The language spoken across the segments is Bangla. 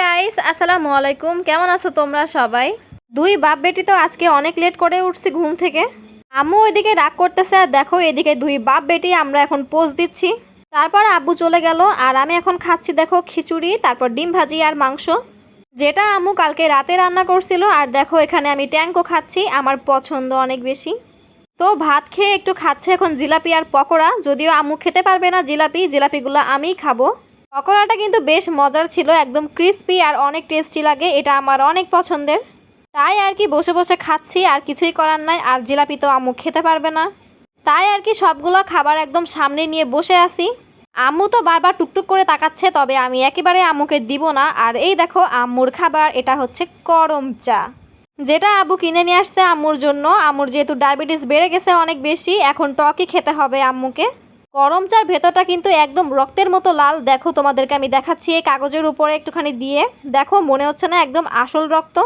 গাইস আসসালামু আলাইকুম। কেমন আছো তোমরা সবাই? দুই বাপ বেটি তো আজকে অনেক লেট করে উঠছি ঘুম থেকে। আম্মু ওইদিকে রাগ করতেছে, আর দেখো এদিকে দুই বাপ বেটি আমরা এখন পোজ দিচ্ছি। তারপর আব্বু চলে গেল, আর আমি এখন খাচ্ছি দেখো খিচুড়ি, তারপর ডিম ভাজি আর মাংস। যেটা আম্মু কালকে রাতে রান্না করছিল, আর দেখো এখানে আমি ট্যাঙ্কও খাচ্ছি, আমার পছন্দ অনেক বেশি। তো ভাত খেয়ে একটু খাচ্ছে এখন জিলাপি আর পকোড়া, যদিও আম্মু খেতে পারবে না জিলাপি, জিলাপিগুলো আমিই খাব। পকোড়াটা কিন্তু বেশ মজার ছিল, একদম ক্রিস্পি আর অনেক টেস্টি লাগে, এটা আমার অনেক পছন্দের। তাই আর কি বসে বসে খাচ্ছি, আর কিছুই করার নাই, আর জিলাপি তো আম্মু খেতে পারবে না। তাই আর কি সবগুলো খাবার একদম সামনে নিয়ে বসে আছি। আম্মু তো বারবার টুকটুক করে তাকাচ্ছে, তবে আমি একেবারে আম্মুকে দিব না। আর এই দেখো আম্মুর খাবার, এটা হচ্ছে করম চা। যেটা আব্বু কিনে নিয়ে আসছে আম্মুর জন্য। আম্মুর যেহেতু ডায়াবেটিস বেড়ে গেছে অনেক বেশি, এখন টকই খেতে হবে আম্মুকে। গরম চার ভেতরটা কিন্তু একদম রক্তের মতো লাল। দেখো তোমাদেরকে আমি দেখাচ্ছি এই কাগজের উপরে একটুখানি দিয়ে। দেখো, মনে হচ্ছে না একদম আসল রক্ত।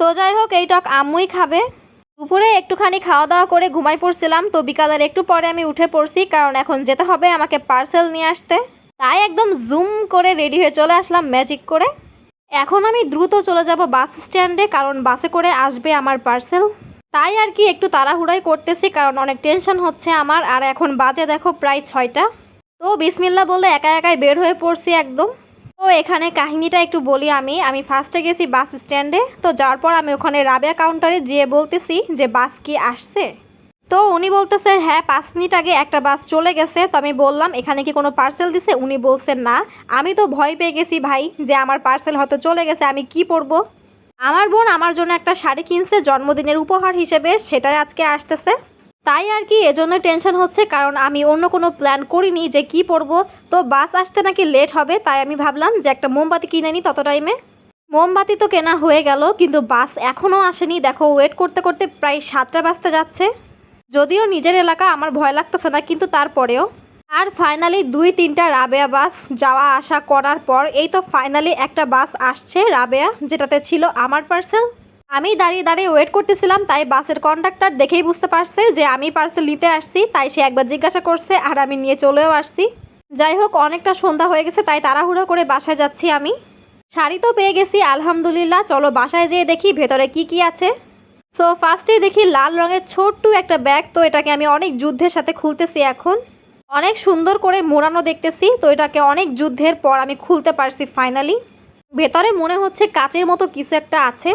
তো যাই হোক, এই টক আম্মুই খাবে। দুপুরে একটুখানি খাওয়া দাওয়া করে ঘুমাই পড়ছিলাম, তো বিকালের একটু পরে আমি উঠে পড়ছি, কারণ এখন যেতে হবে আমাকে পার্সেল নিয়ে আসতে। তাই একদম জুম করে রেডি হয়ে চলে আসলাম ম্যাজিক করে। এখন আমি দ্রুত চলে যাব বাস স্ট্যান্ডে, কারণ বাসে করে আসবে আমার পার্সেল। তাই আর কি একটু তাড়াহুড়াই করতেছি, কারণ অনেক টেনশন হচ্ছে আমার। আর এখন বাজে দেখো প্রায় ছয়টা। তো বিসমিল্লা বলে একা একাই বের হয়ে পড়ছি একদম। তো এখানে কাহিনীটা একটু বলি আমি। আমি ফার্স্টে গেছি বাস স্ট্যান্ডে তো যাওয়ার পর আমি ওখানে রাবেয়া কাউন্টারে যেয়ে বলতেছি যে বাস কি আসছে? তো উনি বলতেছে হ্যাঁ পাঁচ মিনিট আগে একটা বাস চলে গেছে। তো আমি বললাম, এখানে কি কোনো পার্সেল দিছে? উনি বলছেন, না। আমি তো ভয় পেয়ে গেছি ভাই যে আমার পার্সেল হয়তো চলে গেছে, আমি কি পরবো? আমার বোন আমার জন্য একটা শাড়ি কিনছে, জন্মদিনের উপহার হিসেবে, সেটাই আজকে আসতেছে। তাই আর কি, এজন্য টেনশন হচ্ছে, কারণ আমি অন্য কোনো প্ল্যান করিনি যে কি পরবো। তো বাস আসতে নাকি লেট হবে, তাই আমি ভাবলাম যে একটা মোমবাতি কিনে নিই তত টাইমে মোমবাতি তো কেনা হয়ে গেল, কিন্তু বাস এখনও আসেনি। দেখো ওয়েট করতে করতে প্রায় সাতটা বাজতে যাচ্ছে। যদিও নিজের এলাকা, আমার ভয় লাগতেছে না, কিন্তু তারপরেও। আর ফাইনালি দুই তিনটা রাবেয়া বাস যাওয়া আসা করার পর এই তো ফাইনালি একটা বাস আসছে রাবেয়া, যেটাতে ছিল আমার পার্সেল আমি দাঁড়িয়ে দাঁড়িয়ে ওয়েট করতেছিলাম, তাই বাসের কন্ডাক্টর দেখেই বুঝতে পারছে যে আমি পার্সেল নিতে আসছি, তাই সে একবার জিজ্ঞাসা করছে আর আমি নিয়ে চলেও আসছি। যাই হোক, অনেকটা সন্ধ্যা হয়ে গেছে, তাই তাড়াহুড়ো করে বাসায় যাচ্ছি আমি। শাড়ি তো পেয়ে গেছি, আলহামদুলিল্লাহ। চলো বাসায় যেয়ে দেখি ভেতরে কি কি আছে। সো ফার্স্টে দেখি লাল রঙের ছোট্ট একটা ব্যাগ তো এটাকে আমি অনেক যুদ্ধের সাথে খুলতেছি এখন। অনেক সুন্দর করে মোড়ানো দেখতেছি, তো এটাকে অনেক যুদ্ধের পর আমি খুলতে পারছি ফাইনালি ভেতরে মনে হচ্ছে কাচের মতো কিছু একটা আছে।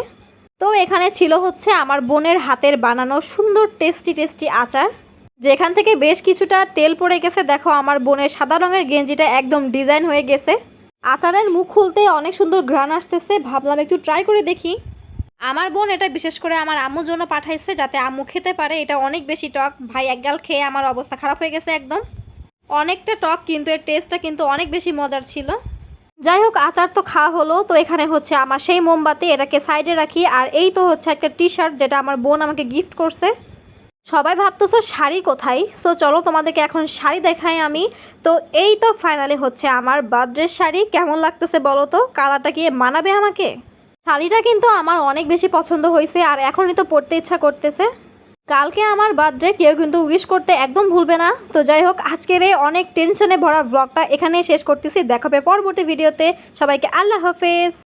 তো এখানে ছিল হচ্ছে আমার বোনের হাতের বানানো সুন্দর টেস্টি টেস্টি আচার। যেখান থেকে বেশ কিছুটা তেল পড়ে গেছে, দেখো আমার বোনের সাদা রঙের গেঞ্জিটা একদম ডিজাইন হয়ে গেছে। আচারের মুখ খুলতে অনেক সুন্দর ঘ্রাণ আসতেছে, ভাবলাম একটু ট্রাই করে দেখি। আমার বোন এটা বিশেষ করে আমার আম্মুর জন্য পাঠাইছে, যাতে আম্মু খেতে পারে, এটা অনেক বেশি টক। ভাই একগাল খেয়ে আমার অবস্থা খারাপ হয়ে গেছে একদম। অনেকটা টক, কিন্তু এর টেস্টটা কিন্তু অনেক বেশি মজার ছিল। যাই হোক, আচার তো খাওয়া হলো, তো এখানে হচ্ছে আমার সেই মোমবাতি, এটাকে সাইডে রাখি, আর এই তো হচ্ছে একটা টি শার্ট যেটা আমার বোন আমাকে গিফট করছে। সবাই ভাবতেছো, শাড়ি কোথায়? সো চলো তোমাদেরকে এখন শাড়ি দেখাই আমি। তো এই তো ফাইনালি হচ্ছে আমার বার্থডের শাড়ি, কেমন লাগতেছে বলো তো? কালারটা কি মানাবে আমাকে? শাড়িটা কিন্তু আমার অনেক বেশি পছন্দ হয়েছে, আর এখনই তো পড়তে ইচ্ছা করতেছে। কালকে আমার বার্থডে, কেউ কিন্তু উইশ করতে একদম ভুলবে না। তো যাই হোক, আজকের এই অনেক টেনশনে ভরা ব্লগটা এখানেই শেষ করতেছি। দেখাবে পরবর্তী ভিডিওতে। সবাইকে আল্লাহ হাফেজ।